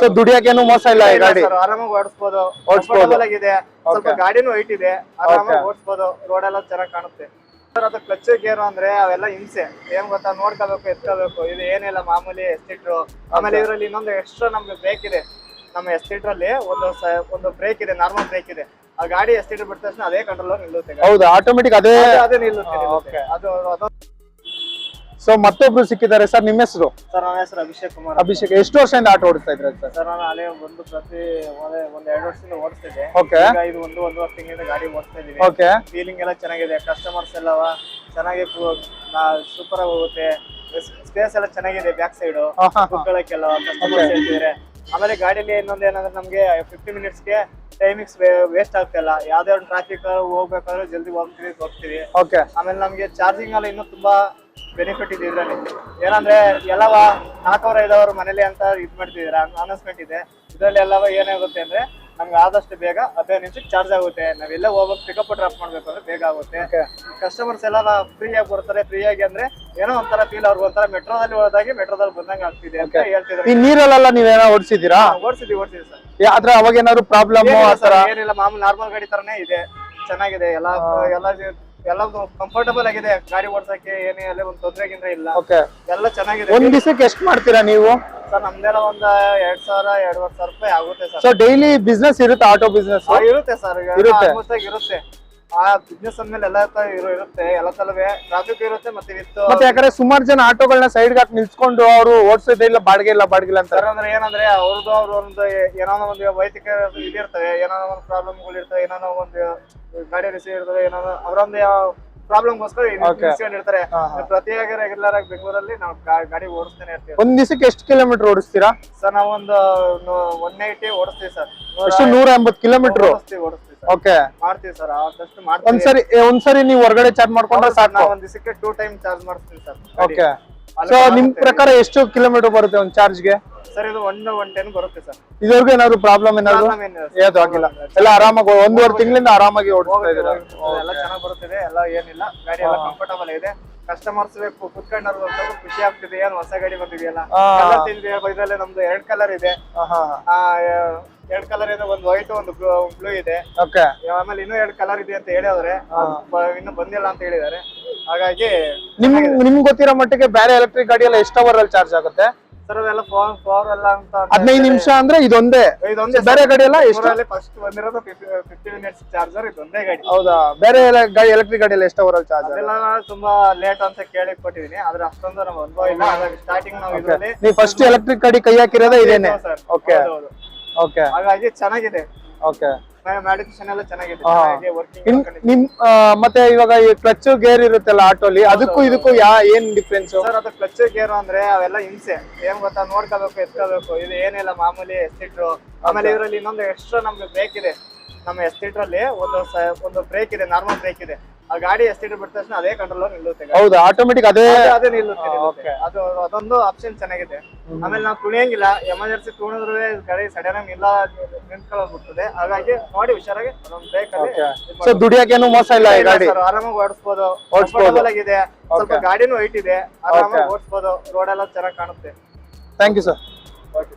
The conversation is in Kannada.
ಸೊ ದುಡಿಯಕೇನು ಮೋಸ ಇಲ್ಲ ಈ ಗಾಡಿ. ಆರಾಮಾಗಿ. Comfortable ಆಗಿದೆ ಸ್ವಲ್ಪ ಗಾಡಿನೂ ಹೈಟ್ ಇದೆ. ಆರಾಮಾಗಿ ಓಡಿಸ್ಬೋದು. ರೋಡ್ ಎಲ್ಲ ಚೆನ್ನಾಗಿ ಕಾಣುತ್ತೆ. ಸರ್ ಅದು ಕ್ಲಚ್ ಗೇರ್ ಅಂದ್ರೆ ಅವೆಲ್ಲ ಹಿಂಸೆ. ಏನ್ ಗೊತ್ತಾ? ನೋಡ್ಕೋಬೇಕು ಎತ್ಕೋಬೇಕು. ಇದು ಏನಿಲ್ಲ ಮಾಮೂಲಿ ಎಸ್ತಿಟ್ರು ಆಮೇಲೆ ಇದರಲ್ಲಿ ಇನ್ನೊಂದು ಎಕ್ಸ್ಟ್ರಾ ನಮ್ಗೆ ಬ್ರೇಕ್ ಇದೆ. ನಮ್ಮ ಎಸ್ಟಿಟ್ರ್ ಅಲ್ಲಿ ಒಂದು ಸ- ಒಂದು ಬ್ರೇಕ್ ಇದೆ ನಾರ್ಮಲ್ ಬ್ರೇಕ್ ಇದೆ. ಆ ಗಾಡಿ ಎಸ್ಟಿಟ್ರ್ ಬಿಟ್ಟ ತಕ್ಷಣ ಅದೇ ಕಂಟ್ರೋಲ್ ನಿಲ್ಲುತ್ತೆ ಗಾಡಿ. ಹೌದಾ ಆಟೋಮೆಟಿಕ್ ಅದೇ ಅದು- ಅದೇ ನಿಲ್ಲುತ್ತೆ ನಿಲ್ಲುತ್ತೆ. ಅದು ಅದು ಸೊ ಮತ್ತೊಬ್ರು ಸಿಕ್ಕಿದ್ದಾರೆ. ಸರ್ ನಿಮ್ಮ ಹೆಸರು? ಸರ್ ನನ್ನ ಹೆಸರು ಅಭಿಷೇಕ್ ಕುಮಾರ್ ಅಭಿಷೇಕ್ ಎಷ್ಟು ವರ್ಷದಿಂದ ಆಟ ಓಡಿಸ್ತಾ ಇದ್ರೆ ಸರ್? ಸರ್ ನಾನು ಅಲ್ಲೇ ಒಂದು ಪ್ರತಿ ಒಂದ್ ಒಂದ್ ಎರಡು ವರ್ಷದಿಂದ ಓಡಿಸ್ತಿದ್ದೆ ಓಕೆ ಈಗ ಇದು ಒಂದು ಒಂದೂವರೆ ತಿಂಗಳಿಂದ ಗಾಡಿ ಓಡಿಸ್ತಾ ಇದೀನಿ ಓಕೆ ಫೀಲಿಂಗ್ ಎಲ್ಲ ಚೆನ್ನಾಗಿದೆ. ಕಸ್ಟಮರ್ಸ್ ಎಲ್ಲವ ಚೆನ್ನಾಗಿ ಸೂಪರ್ ಆಗಿ ಹೋಗುತ್ತೆ. ಸ್ಪೇಸ್ ಎಲ್ಲ ಚೆನ್ನಾಗಿದೆ ಬ್ಯಾಕ್ ಸೈಡ್ ಕುತ್ಕೊಳ್ಳೋಕ್ಕೆಲ್ಲ ಕಸ್ಟಮರ್ಸ್ ಹೇಳ್ತಿದ್ದಾರೆ ಆಮೇಲೆ ಗಾಡಿಯಲ್ಲಿ ಇನ್ನೊಂದು ಏನಂದ್ರೆ ನಮಗೆ ಫಿಫ್ಟಿ ಮಿನಿಟ್ಸ್ಗೆ ಟೈಮಿಂಗ್ಸ್ ವೇಸ್ಟ್ ಆಗ್ತಿಲ್ಲ ಯಾವ್ದೇ ಒಂದು ಟ್ರಾಫಿಕ್ ಹೋಗ್ಬೇಕಾದ್ರೆ ಜಲ್ದಿ ಹೋಗ್ತೀವಿ ಹೋಗ್ತೀವಿ. ಓಕೆ ಆಮೇಲೆ ನಮ್ಗೆ ಚಾರ್ಜಿಂಗ್ ಎಲ್ಲ ಇನ್ನೂ ತುಂಬಾ ಬೆನಿಫಿಟ್ ಇದೆ ಇದರಲ್ಲಿ. ಏನಂದ್ರೆ ಎಲ್ಲವ ನಾಲ್ಕವರ ಐದವ್ರ ಮನೇಲಿ ಅಂತ ಇದ್ ಮಾಡ್ತಿದ್ದೀರಾ ಅನೌನ್ಸ್ಮೆಂಟ್ ಇದೆ. ಇದರಲ್ಲಿ ಎಲ್ಲವ ಏನಾಗುತ್ತೆ ಅಂದ್ರೆ ನಮ್ಗೆ ಆದಷ್ಟು ಬೇಗ ಹದಿನೈದು ನಿಮಿಷಕ್ಕೆ ಚಾರ್ಜ್ ಆಗುತ್ತೆ. ನಾವೆಲ್ಲ ಹೋಗ್ಬೇಕು ಪಿಕಪ್ ಡ್ರಾಪ್ ಮಾಡ್ಬೇಕು ಅಂದ್ರೆ ಬೇಗ ಆಗುತ್ತೆ. ಕಸ್ಟಮರ್ಸ್ ಎಲ್ಲ ಫ್ರೀ ಆಗಿ ಬರ್ತಾರೆ ಫ್ರೀ ಆಗಿ ಅಂದ್ರೆ ಏನೋ ಒಂಥರ ಫೀಲ್ ಅವ್ರಿಗೆ ಒಂಥರ ಮೆಟ್ರೋದಲ್ಲಿ ಹೋದಾಗೆ ಮೆಟ್ರೋದಲ್ಲಿ ಬಂದಂಗ ಆಗ್ತಿದೆ ಅಂತ ಹೇಳ್ತಿದ್ರು. ಈ ನೀರಲ್ಲೆಲ್ಲ ನೀವೇನೋ ಓಡಿಸಿದೀರಾ ಓಡಿಸಿದ್ವಿ ಓಡಿಸಿದ್ವಿ ಸರ್. ಆದ್ರೆ ಅವಾಗ ಏನಾದ್ರು ಪ್ರಾಬ್ಲಮ್ ಏನಿಲ್ಲ ಮಾಮೂಲಿ ನಾರ್ಮಲ್ ಗಾಡಿ ತರನೇ ಇದೆ. ಚೆನ್ನಾಗಿದೆ. ಎಲ್ಲ ಎಲ್ಲ ಎಲ್ಲ ಕಂಫರ್ಟಬಲ್ ಆಗಿದೆ. ಗಾಡಿ ಓಡ್ಸಕ್ಕೆ ಏನೇ ಅಲ್ಲೇ ಒಂದು ತೊಂದರೆ ಗಿಂದ್ರೆ ಇಲ್ಲ. ಓಕೆ ಎಲ್ಲ ಚೆನ್ನಾಗಿದೆ. ಒಂದ್ ದಿವಸಕ್ಕೆ ಎಷ್ಟು ಮಾಡ್ತೀರಾ ನೀವು? ಸರ್ ನಮ್ದೆಲ್ಲ ಒಂದ್ ಎರಡ್ ಸಾವಿರ ಎರಡ್ವರೆ ಸಾವಿರ ರೂಪಾಯಿ ಆಗುತ್ತೆ ಸರ್. ಸೊ ಡೈಲಿ ಬಿಸ್ನೆಸ್ ಇರುತ್ತೆ ಆಟೋ ಬಿಸ್ನೆಸ್ ಇರುತ್ತೆ ಸರ್. ಇರುತ್ತೆ. ಇರುತ್ತೆ. ಆ ಬಿಸ್ನೆಸ್ ಅಂದ್ಮೇಲೆ ಎಲ್ಲ ತರ ಇರು ಇರುತ್ತೆ ಎಲ್ಲ ತಲವೇ. ಟ್ರಾಫಿಕ್ ಇರುತ್ತೆ ಮತ್ತೆ ಇತ್ತು ಮತ್ತೆ ಯಾಕಂದ್ರೆ ಸುಮಾರು ಜನ ಆಟೋಗಳನ್ನ ಸೈಡ್ ಹಾಕಿ ನಿಲ್ಸ್ಕೊಂಡು ಅವರು ಓಡಿಸೋದೇ ಇಲ್ಲ ಬಾಡಿಗೆ ಇಲ್ಲ ಬಾಡಿಗೆ ಇಲ್ಲ ಅಂತ ಅಂದ್ರೆ ಏನಂದ್ರೆ ಅವ್ರದ್ದು ಅವ್ರ ಒಂದು ಏನೋ ಒಂದು ವೈಯಕ್ತಿಕ ಇದಿರ್ತವೆ ಏನೋ ಒಂದು ಪ್ರಾಬ್ಲಮ್ಗಳು ಇರ್ತವೆ ಏನೋ ಒಂದು ಗಾಡಿ ರಿಸೀವ್ ಇರ್ತವೆ ಏನೋ ಅವರೊಂದು ಪ್ರಾಬ್ಲಮ್ಗೋಸ್ಕರ Okay. ಇರ್ತಾರೆ. ಪ್ರತಿಯಾಗಿ ರೆಗ್ಯುಲರ್ ಆಗಿ ಬೆಂಗಳೂರಲ್ಲಿ ನಾವು ಗಾಡಿ ಓಡಿಸ್ತಾನೆ ಇರ್ತೀವಿ. ಒಂದ್ ದಿವಸಕ್ಕೆ ಎಷ್ಟು ಕಿಲೋಮೀಟರ್ ಓಡಿಸ್ತೀರಾ? ಸರ್ ನಾವು ಒಂದು ಒನ್ ಏಯ್ಟಿ ಓಡಿಸ್ತೀವಿ ಸರ್. ಎಷ್ಟು? ನೂರ ಎಂಬತ್ತು ಕಿಲೋಮೀಟರ್ ಓಡಿಸ್ತೀವಿ ಓಡಿಸ್ತೀವಿ ಓಕೆ ಮಾಡ್ತೀವಿ ಸರ್ ಆದಷ್ಟು ಮಾಡ್ತೀವಿ. ಒಂದ್ಸರಿ ಒಂದ್ಸರಿ ನೀವು ಹೊರಗಡೆ ಚಾರ್ಜ್ ಮಾಡ್ಕೊಂಡ್ರೆ ಸಾಕು. ನಾವು ಒಂದ್ ದಿವಸಕ್ಕೆ ಟೂ ಟೈಮ್ ಚಾರ್ಜ್ ಮಾಡಿಸ್ತೀವಿ ಸರ್. ಓಕೆ ಸೊ ನಿಮ್ ಪ್ರಕಾರ ಎಷ್ಟು ಕಿಲೋಮೀಟರ್ ಬರುತ್ತೆ ಒಂದ್ ಚಾರ್ಜ್ಗೆ ಸರ್ ಇದು ಒನ್ ಒನ್ ಟೆನ್ ಬರುತ್ತೆ ಸರ್ ಇದುವರೆಗೂ ಏನಾದ್ರು ಪ್ರಾಬ್ಲಮ್ ಏನಾದ್ರು? Problem ಏನಿಲ್ಲ sir. ಯಾವ್ದು ಆಗಿಲ್ಲ. ಎಲ್ಲ ಆರಾಮಾಗಿ ಒಂದೂವರೆ ತಿಂಗಳಿಂದ ಆರಾಮಾಗಿ ಓಡಿಸ್ತಾ ಇದ್ದೀರಾ? ಎಲ್ಲ ಚೆನ್ನಾಗಿ ಬರುತ್ತಿದೆ ಎಲ್ಲ ಏನಿಲ್ಲ. ಗಾಡಿ ಎಲ್ಲ ಕಂಫರ್ಟಬಲ್ ಇದೆ ಕಸ್ಟಮರ್ಸ್ ಕುತ್ಕೊಂಡವ್ರು ಒಂಥರ ಖುಷಿ ಆಗ್ತಿದೆ. ಏನು ಹೊಸ ಗಾಡಿ ಬಂದಿದೆಯಲ್ಲ? ಆ. ಕಲರ್ ಇದರಲ್ಲಿ ನಮ್ದು ಎರಡ್ ಕಲರ್ ಇದೆ. ಹಾ, ಹಾ, ಆ, ಎರಡ್ ಕಲರ್ ಇದೆ ಒಂದು ವೈಟ್ ಒಂದು ಬ್ಲೂ ಇದೆ. ಓಕೆ ಆಮೇಲೆ ಇನ್ನೂ ಎರಡ್ ಕಲರ್ ಇದೆ ಅಂತ ಹೇಳಿದ್ರೆ. ಇನ್ನು ಬಂದಿಲ್ಲ ಅಂತ ಹೇಳಿದ್ದಾರೆ ಹಾಗಾಗಿ ನಿಮ್ ನಿಮ್ಗೆ ಗೊತ್ತಿರೋ ಮಟ್ಟಿಗೆ ಬೇರೆ ಎಲೆಕ್ಟ್ರಿಕ್ ಗಾಡಿ ಎಲ್ಲ ಎಷ್ಟು ಅವರ್ ಅಲ್ಲಿ ಚಾರ್ಜ್ ಆಗುತ್ತೆ? ಸರ್ ಅದೆಲ್ಲ ಫೋನ್ ಫೋರ್ ಎಲ್ಲ ಅಂತ ಹದಿನೈದು ನಿಮಿಷ ಅಂದ್ರೆ ಇದೊಂದೇ. ಇದೊಂದೇ ಬೇರೆ ಗಾಡಿ ಎಲ್ಲ ಎಷ್ಟು? ಫಸ್ಟ್ ಬಂದಿರೋದು ಫಿಫ್ಟಿ ಮಿನಿಟ್ಸ್ ಚಾರ್ಜರ್ ಇದೊಂದೇ ಗಾಡಿ. ಹೌದಾ? ಬೇರೆ ಗಾಡಿ ಎಲೆಕ್ಟ್ರಿಕ್ ಗಾಡಿ ಎಲ್ಲ ಎಷ್ಟು ಅವರ್ ಅಲ್ಲಿ ಚಾರ್ಜ್ ಅದೆಲ್ಲ ತುಂಬಾ ಲೇಟ್ ಅಂತ ಕೇಳಿ ಕೊಟ್ಟಿದೀನಿ ಆದ್ರೆ ಅಷ್ಟೊಂದು ನಮ್ಗೆ ಅನುಭವ ಇಲ್ಲ. ಹಾಗಾಗಿ ಸ್ಟಾರ್ಟಿಂಗ್ ನಾವು ಇದರಲ್ಲಿ ನೀವು ಫಸ್ಟ್ ಎಲೆಕ್ಟ್ರಿಕ್ ಗಾಡಿ ಕೈ ಹಾಕಿರೋದೇ ಇದೇನೆ? ಸರ್ ಓಕೆ ಓಕೆ ಹಾಗಾಗಿ ಚೆನ್ನಾಗಿದೆ. ಓಕೆ ಮ್ಯಾಡಿಫಿಕೇಶನ್ ಎಲ್ಲ ಚೆನ್ನಾಗಿದೆ. ನಿಮ್ ಆ, ಮತ್ತೆ ಇವಾಗ ಈ ಕ್ಲಚ್ ಗೇರ್ ಇರುತ್ತಲ್ಲ ಆಟೋಲಿ ಅದಕ್ಕೂ ಇದಕ್ಕೂ ಯಾ ಏನ್ ಡಿಫ್ರೆನ್ಸ್ ಸರ್ ಅದು ಕ್ಲಚ್ ಗೇರ್ ಅಂದ್ರೆ ಅವೆಲ್ಲ ಹಿಂಸೆ. ಏನ್ ಗೊತ್ತಾ ನೋಡ್ಕೋಬೇಕು ಎತ್ಕೋಬೇಕು. ಇದು ಏನಿಲ್ಲ ಮಾಮೂಲಿ ಎಸ್ಟಿಟ್ರು ಆಮೇಲೆ ಇದ್ರಲ್ಲಿ ಇನ್ನೊಂದು ಎಕ್ಸ್ಟ್ರಾ ನಮ್ಗೆ ಬ್ರೇಕ್ ಇದೆ. ನಮ್ಮ ಎಸ್ಟಿಟ್ರಲ್ಲಿ ಒಂದು ಸ- ಒಂದು ಬ್ರೇಕ್ ಇದೆ ನಾರ್ಮಲ್ ಬ್ರೇಕ್ ಇದೆ. ಆ ಗಾಡಿ ಎಸ್ಟಿಟ್ರ್ ಬಿಟ್ಟ ತಕ್ಷಣ ಅದೇ ಕಂಟ್ರೋಲ್ ನಿಲ್ಲುತ್ತೆ ಗಾಡಿ. ಹೌದಾ? ಆಟೋಮೆಟಿಕ್ ಅದೇ ಅದೇ ನಿಲ್ಲುತ್ತೆ. ಅದು ಅದೊಂದು ಆಪ್ಷನ್ ಚೆನ್ನಾಗಿದೆ. ಆಮೇಲೆ ನಾವು ತುಳಿಯಂಗಿಲ್ಲ. ಎಮರ್ಜೆನ್ಸಿ ತುಳಿದ್ರು ಗಾಡಿ ಸಡನ್ ಆಗಿ ನಿಂತ್ಕೊಳ್ಳೋ ನಿಂತ್ಕೊಳ್ಳೋಗ್ಬಿಡ್ತದೆ ಹಾಗಾಗಿ ನೋಡಿ ಹುಷಾರಾಗಿ ಅದೊಂದು ಬ್ರೇಕ್ ಅಲ್ಲಿ. ಇದ್ ಮೋಸ ಇಲ್ಲ ಈ ಗಾಡಿ? sir, ಆರಾಮಾಗಿ ಓಡಿಸ್ಬೋದು. ಓಡಿಸ್ಬೋದು. Comfortable ಆಗಿದೆ. ಸ್ವಲ್ಪ Okay. ಗಾಡಿನೂ ಹೈಟ್ ಇದೆ. ಆರಾಮಾಗಿ Okay. ಓಡಿಸ್ಬೋದು. ರೋಡ್ ಎಲ್ಲ ಚೆನ್ನಾಗಿ ಕಾಣುತ್ತೆ. Thank you sir okay